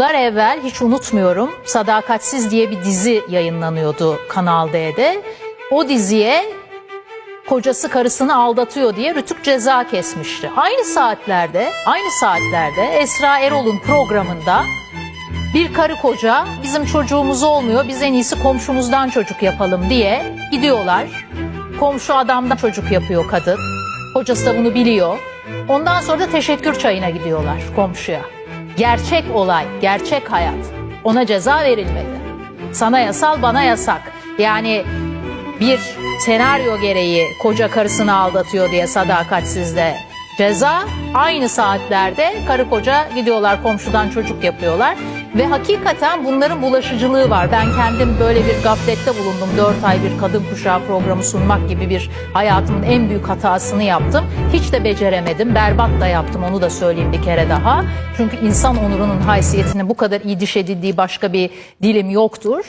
Yıllar evvel hiç unutmuyorum Sadakatsiz diye bir dizi yayınlanıyordu Kanal D'de. O diziye kocası karısını aldatıyor diye Rütük ceza kesmişti. Aynı saatlerde, aynı saatlerde Esra Erol'un programında bir karı koca bizim çocuğumuz olmuyor biz en iyisi komşumuzdan çocuk yapalım diye gidiyorlar. Komşu adamdan çocuk yapıyor kadın. Kocası da bunu biliyor. Ondan sonra da teşekkür çayına gidiyorlar komşuya. Gerçek olay, gerçek hayat. Ona ceza verilmedi. Sana yasal, bana yasak. Yani bir senaryo gereği koca karısını aldatıyor diye sadakatsizde ceza aynı saatlerde karı koca gidiyorlar komşudan çocuk yapıyorlar ve hakikaten bunların bulaşıcılığı var. Ben kendim böyle bir gaflette bulundum. 4 ay bir kadın kuşağı programı sunmak gibi bir hayatımın en büyük hatasını yaptım. Hiç de beceremedim. Berbat da yaptım onu da söyleyeyim bir kere daha. Çünkü insan onurunun haysiyetine bu kadar iyi diş edildiği başka bir dilim yoktur.